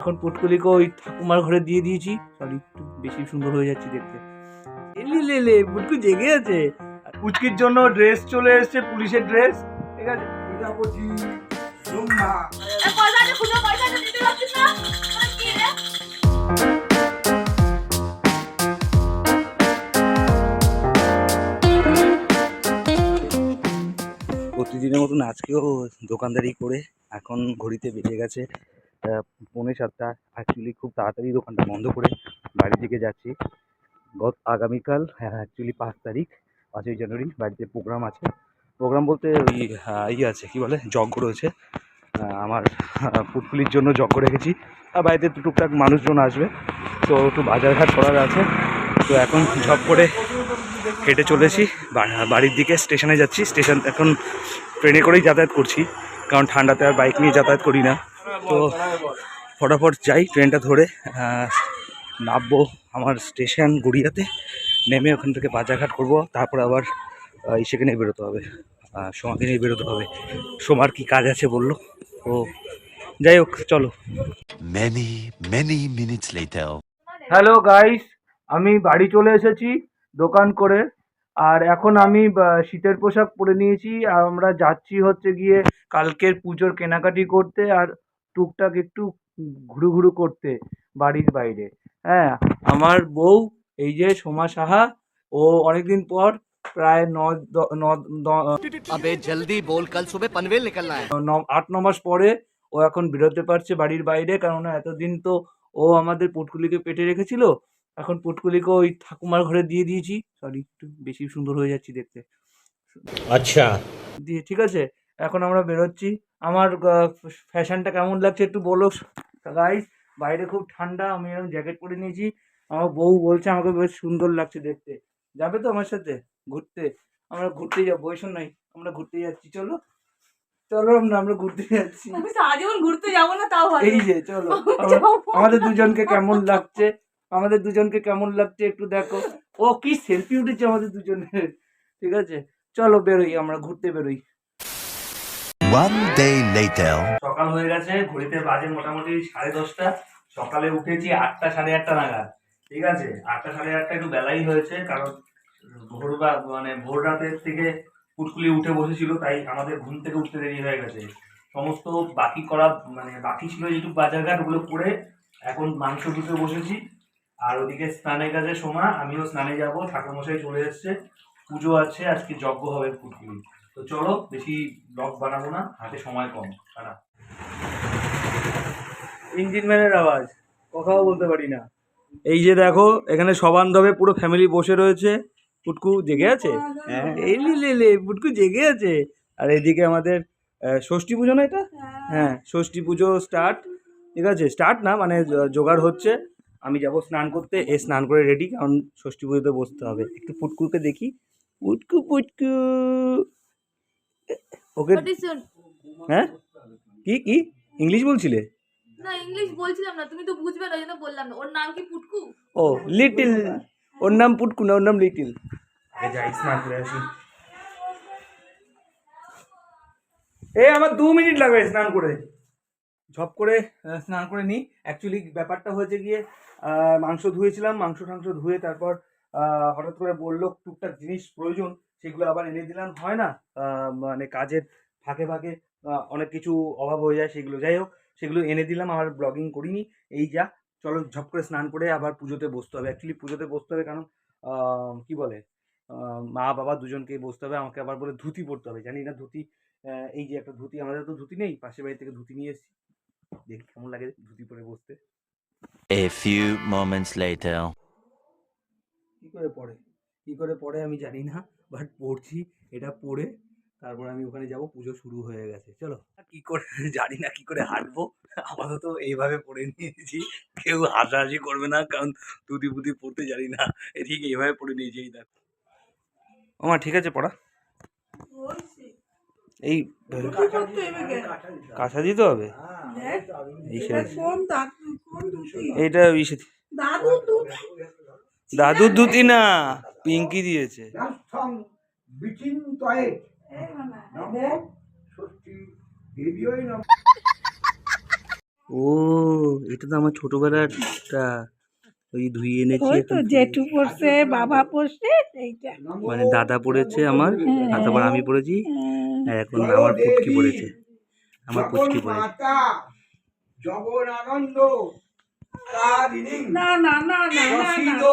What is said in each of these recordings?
এখন পুটকুলিকে ওই ঠাকুমার ঘরে দিয়ে দিয়েছি। সরি একটু বেশি সুন্দর হয়ে যাচ্ছে দেখতে। এলি লে লে পুটকু জেগে আছে। পুচকির জন্য ড্রেস চলে এসেছে পুলিশের ড্রেস ঠিক আছে? প্রজাপতি প্রতিদিনের মতন আজকেও দোকানদারি করে এখন ঘড়িতে বেজে গেছে পৌনে সাতটা। অ্যাকচুয়ালি খুব তাড়াতাড়ি দোকানটা বন্ধ করে বাড়ির দিকে যাচ্ছি। গত আগামীকাল হ্যাঁ অ্যাকচুয়ালি পাঁচ তারিখ পাঁচই জানুয়ারি বাড়িতে প্রোগ্রাম আছে। প্রোগ্রাম বলতে ওই ইয়ে আছে কী বলে? যজ্ঞ রয়েছে। আমার আহ, পুটপুলির জন্য যজ্ঞ রেখেছি। আর বাড়িতে টুকটাক মানুষজন আসবে। তো একটু বাজারঘাট করার আছে। তো এখন ঝপ করে হেঁটে চলেছি। বাড়ির দিকে স্টেশনে যাচ্ছি। স্টেশন এখন ট্রেনে করেই যাতায়াত করছি। কারণ ঠান্ডাতে আর বাইক নিয়ে যাতায়াত করি না। তো ফটাফট যাই ট্রেনটা ধরে নামবো আমার স্টেশন গড়িয়াতে নেমে ওখান থেকে বাজারঘাট করব তারপর আবার নিয়ে বেরোতে হবে। সোমাকে নিয়ে বেরোতে হবে। সোমার কি কাজ আছে বলল? তো যাই হোক চলো। Many, many minutes later. Hello guys আমি বাড়ি চলে এসেছি দোকান করে। আর এখন আমি শীতের পোশাক পরে নিয়েছি। আর আমরা যাচ্ছি হচ্ছে গিয়ে কালকের পুজোর কেনাকাটি করতে। আর টুকটাক একটু ঘুরু ঘুরু করতে বাড়ির বাইরে। হ্যাঁ আমার বউ এই যে সোমা সাহা ও অনেকদিন পর প্রায় ন আবে জলদি বল কাল সুবে পনভেল আট ন মাস পরে ও এখন বেরোতে পারছে বাড়ির বাইরে কারণ এতদিন তো ও আমাদের পুটকুলিকে পেটে রেখেছিল। এখন পুটকুলিকে ওই ঠাকুমার ঘরে দিয়ে দিয়েছি। সরি একটু বেশি সুন্দর হয়ে যাচ্ছি দেখতে। আচ্ছা। দিয়ে ঠিক আছে? এখন আমরা বেরোচ্ছি। আমার ফ্যাশনটা কেমন লাগছে একটু বলো। গাইস বাইরে খুব ঠান্ডা আমি এরকম জ্যাকেট পরে নিয়েছি। আমার বউ বলছে আমাকে বেশ সুন্দর লাগছে দেখতে। যাবে তো আমার সাথে ঘুরতে? আমরা ঘুরতে যাব ওই নাই আমরা ঘুরতে যাচ্ছি চলো। চলো আমরা আমরা ঘুরতে যাচ্ছি। আমি ঘুরতে যাব না তাও এই যে চলো। আমাদের দুজনকে কেমন লাগছে? আমাদের দুজনকে কেমন লাগছে একটু দেখো। ও কি সেলফি উঠেছে আমাদের দুজনের। ঠিক আছে? চলো বেরোই আমরা ঘুরতে বেরোই। One day later. সকাল হয়ে গেছে, ঘড়িতে বাজে মোটামুটি সাড়ে দশটা। সকালে উঠেছি আটটা, সাড়ে আটটা নাগাদ, ঠিক আছে? আটটা, সাড়ে আটটা একটু বেলাই হয়েছে, কারণ ভোর বা মানে ভোর রাতের থেকে পুটকুলি উঠে বসেছিল, তাই আমাদের ঘুম থেকে উঠতে দেরি হয়ে গেছে। সমস্ত বাকি করা মানে বাকি ছিল যেটুকু বাজারঘাট ওগুলো করে এখন মাংস ধুতে বসেছি। আর ওদিকে স্নানের কাজে সময় আমিও স্নানে যাব, ঠাকুরমশাই চলে এসছে, পুজো আছে, আজকে যজ্ঞ হবে পুটকুলি তো চলো বেশি ব্লগ বানাবো না হাতে সময় কম টাটা ইঞ্জিন ম্যানের আওয়াজ কথাও বলতে পারি না। এই যে দেখো এখানে সবান্ধবে পুরো ফ্যামিলি বসে রয়েছে পুটকু জেগে আছে? হ্যাঁ। এই লে লে লে পুটকু জেগে আছে। আর এদিকে আমাদের ষষ্ঠী পুজো না এটা? হ্যাঁ। ষষ্ঠী পুজো স্টার্ট ঠিক আছে? স্টার্ট না মানে জোগাড় হচ্ছে। আমি যাব স্নান করতে এ স্নান করে রেডি কারণ ষষ্ঠী পুজোতে বসতে হবে। একটু পুটকুকে দেখি। পুটকু পুটকু। ওকে হ্যাঁ? কি কি? ইংলিশ বলছিলে? না ইংলিশ বলছিলাম না তুমি তো বুঝবে না ওই জন্য বললাম না। ওর নাম কি পুটকু? ও লিটিল। ওর নাম পুটকু না ওর নাম লিটিল। যাই স্নান করে আসি। এ আমার দু মিনিট লাগবে স্নান করে। ঝপ করে স্নান করে নিই অ্যাকচুয়ালি ব্যাপারটা হয়েছে গিয়ে মাংস ধুয়েছিলাম মাংস টাংস ধুয়ে তারপর হঠাৎ করে বলল টুকটাক জিনিস প্রয়োজন। সেগুলো আবার এনে দিলাম। হয় না? মানে কাজের ফাঁকে ফাঁকে অনেক কিছু অভাব হয়ে যায় সেগুলো। যাই হোক সেগুলো এনে দিলাম আর ব্লগিং করিনি। এই যা চলো ঝপ করে স্নান করে আবার পুজোতে বসতে হবে। অ্যাকচুয়ালি পুজোতে বসতে হবে কারণ কি বলে? মা বাবা দুজনকেই বসতে হবে আমাকে আবার বলে ধুতি পরতে হবে। জানি না ধুতি এই যে একটা ধুতি আমাদের তো ধুতি নেই। পাশের বাড়ি থেকে ধুতি নিয়ে এসেছি। দেখি কেমন লাগে ধুতি পরে বসতে। A few moments later. কি করে পড়ে কি করে পড়ে আমি জানি না বাট পড়ছি এটা পড়ে তারপর আমি ওখানে যাব পুজো শুরু হয়ে গেছে চলো। কি করে জানি না কি করে হাঁটবো আপাতত এইভাবে পড়ে নিয়েছি কেউ হাসাহাসি করবে না কারণ দুদি বুদি পড়তে জানি না এ ঠিক এইভাবে পড়ে নিয়েছি এই দেখো। আমার ঠিক আছে পড়া। এই কাঁচা দিতে হবে? এই এইটা দাদুর ধুতি না। পিঙ্কি দিয়েছে। ও এটা তো আমার ছোটবেলারটা। ওই ধুয়ে এনেছি তো জেঠু পড়ছে বাবা পড়ছে এইটা। মানে দাদা পড়েছে আমার আর তারপর আমি পড়েছি হ্যাঁ। আর এখন আমার পুটকি পড়েছে। আমার পুচকি পড়েছে। জগন আনন্দ না না না না না না।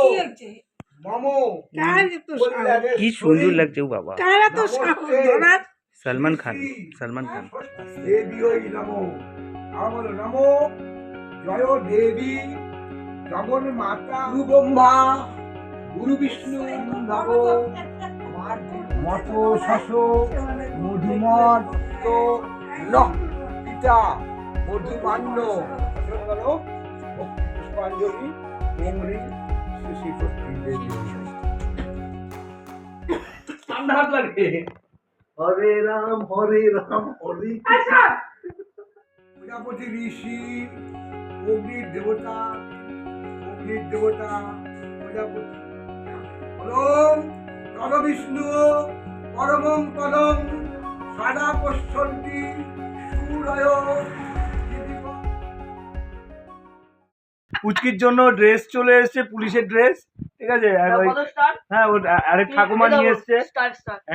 কি সুন্দর লাগছে ও বাবা। কার সালমান খান সালমান খান। দেবী ওই নম জয় দেবী জগন মাতা গুরু ব্রহ্মা গুরু বিষ্ণু নব মত শশ মধুমত পিতা মধুমান্য পুষ্পাঞ্জলি ওমরি ঠান্ডা লাগে হরে রাম হরে রাম হরে প্রজাপতি ঋষি অগ্নির দেবতা অগ্নির দেবতা প্রজাপতি পরম পর বিষ্ণু পরমং পদম সদা পশ্যন্তি সুরয় পুচকির জন্য ড্রেস চলে এসেছে পুলিশের ড্রেস ঠিক আছে? হ্যাঁ আরেক ঠাকুমা নিয়ে এসছে।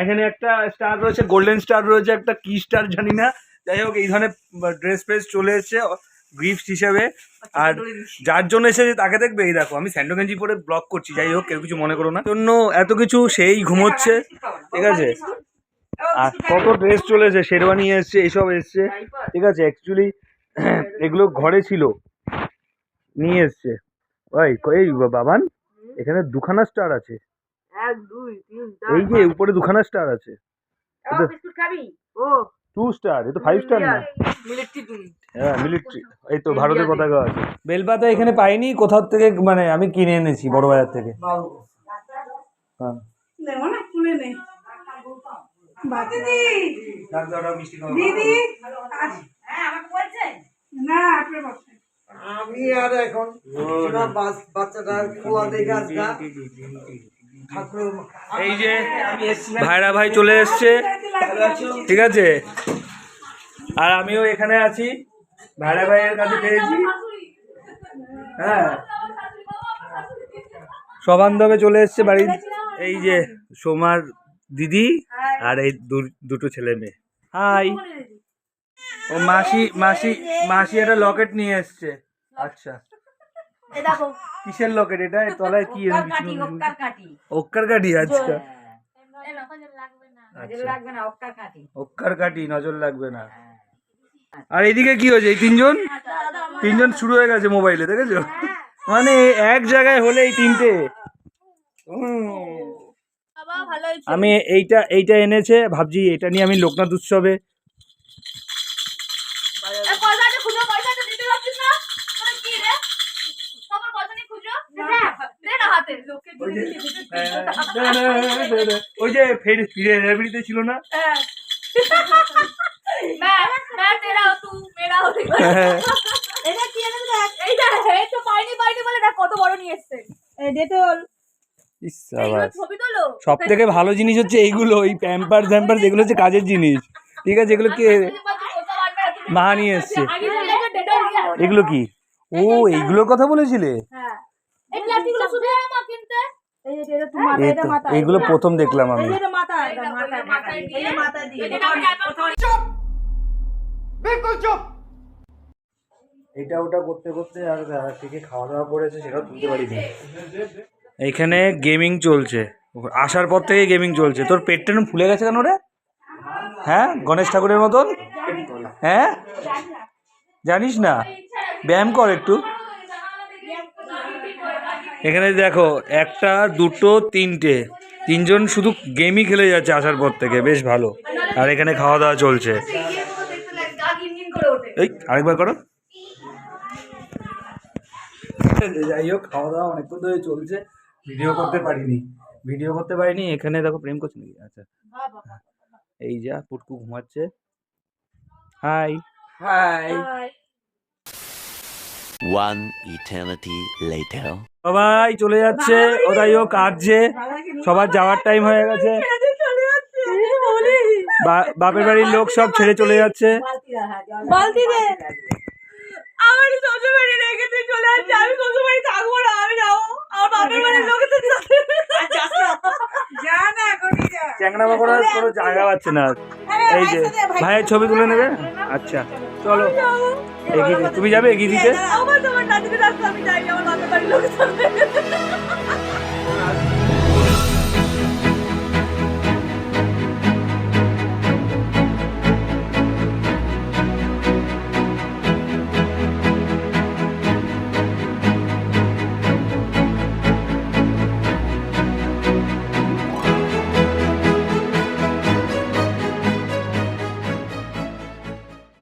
এখানে একটা স্টার রয়েছে গোল্ডেন স্টার রয়েছে একটা কি স্টার জানি না। যাই হোক এই ধরনের ড্রেস ফ্রেস চলে এসেছে গিফট হিসেবে। আর যার জন্য এসেছে তাকে দেখবে এই দেখো আমি স্যান্ডো গেঞ্জি পরে ব্লগ করছি যাই হোক কেউ কিছু মনে করো না। জন্য এত কিছু সেই ঘুমোচ্ছে ঠিক আছে? আর কত ড্রেস চলে এসেছে শেরওয়ানি এসছে এইসব এসছে ঠিক আছে? অ্যাকচুয়ালি এগুলো ঘরে ছিল। নিয়ে এসছে। ওই এই বাবান এখানে দুখানা স্টার আছে। এই যে উপরে দুখানা স্টার আছে। টু স্টার এ তো ফাইভ স্টার না। হ্যাঁ মিলিটারি এই তো ভারতের পতাকা আছে। বেলপাতা এখানে পাইনি কোথাও থেকে মানে আমি কিনে এনেছি বড় বাজার থেকে। হ্যাঁ। দিদি। দিদি আস- না আমি আর এখন বাচ্চাটা খোলা দেখে আজকা এই যে ভাইরা ভাই চলে এসছে। ঠিক আছে? আর আমিও এখানে আছি। ভাইরা ভাইয়ের কাছে পেয়েছি। হ্যাঁ। সবান্ধবে চলে এসছে বাড়ির। এই যে সোমার দিদি আর এই দুটো ছেলে মেয়ে। হাই। ও মাসি মাসি মাসি একটা লকেট নিয়ে এসছে। আচ্ছা। দেখো। কিসের লকেট এটা? তলায় কি এর কাটি পিছনে- ওক্কার কাটি আচ্ছা। এই নকল লাগবে না আচ্ছা। লাগবে না ওক্কার কাটি নজর লাগবে না। আর এদিকে কি হয়েছে? এই তিনজন? তিনজন শুরু হয়ে গেছে মোবাইলে দেখেছ? মানে এক জায়গায় হলে এই তিনটে। আমি এইটা এইটা এনেছে ভাবছি এটা নিয়ে আমি লোকনাথ উৎসবে ওই যে ফের ফিরে রেবিড়িতে ছিল না? হ্যাঁ। এটা কি সব থেকে ভালো জিনিস হচ্ছে এইগুলো ওই প্যাম্পার জ্যাম্পার যেগুলো হচ্ছে কাজের জিনিস। ঠিক আছে এগুলো কে মা নিয়ে এসছে। এগুলো কি? ও এইগুলোর কথা বলেছিলে? একবার চুপ। বিলকুল চুপ। এটা ওটা করতে করতে আর থেকে খাওয়া দাওয়া করেছে সেটাও তুলতে পারিনি। এইখানে গেমিং চলছে। আসার পর থেকে গেমিং চলছে। তোর পেটটা ফুলে গেছে কেন রে? হ্যাঁ? গণেশ ঠাকুরের মতন? হ্যাঁ? জানিস না? ব্যায়াম কর একটু। এখানে দেখো একটা দুটো তিনটে। তিনজন শুধু গেমই খেলে যাচ্ছে আসার পর থেকে বেশ ভালো। আর এখানে খাওয়া দাওয়া চলছে। এই আরেকবার করো। যাই হোক খাওয়া দাওয়া অনেকক্ষণ ধরে চলছে। ভিডিও করতে পারিনি। ভিডিও করতে পারিনি এখানে দেখো প্রেম করছে নাকি? আচ্ছা। এই যা পুটকু ঘুমাচ্ছে। Hi hi One eternity later. সবাই চলে যাচ্ছে ও যাই হোক কাঁদছে সবার যাওয়ার টাইম হয়ে গেছে। বা- বাপের বাড়ির লোক সব ছেড়ে চলে যাচ্ছে। যা যা। চ্যাংড়ামা করার কোনো জায়গা পাচ্ছে না। এই যে ভাইয়ের ছবি তুলে নেবে? আচ্ছা। চলো এগিয়ে দিই। তুমি যাবে এগিয়ে দিতে আমার তোমার নাচতে রাস্তা আমি যাই আমার বাপের বাড়ির লোকের সাথে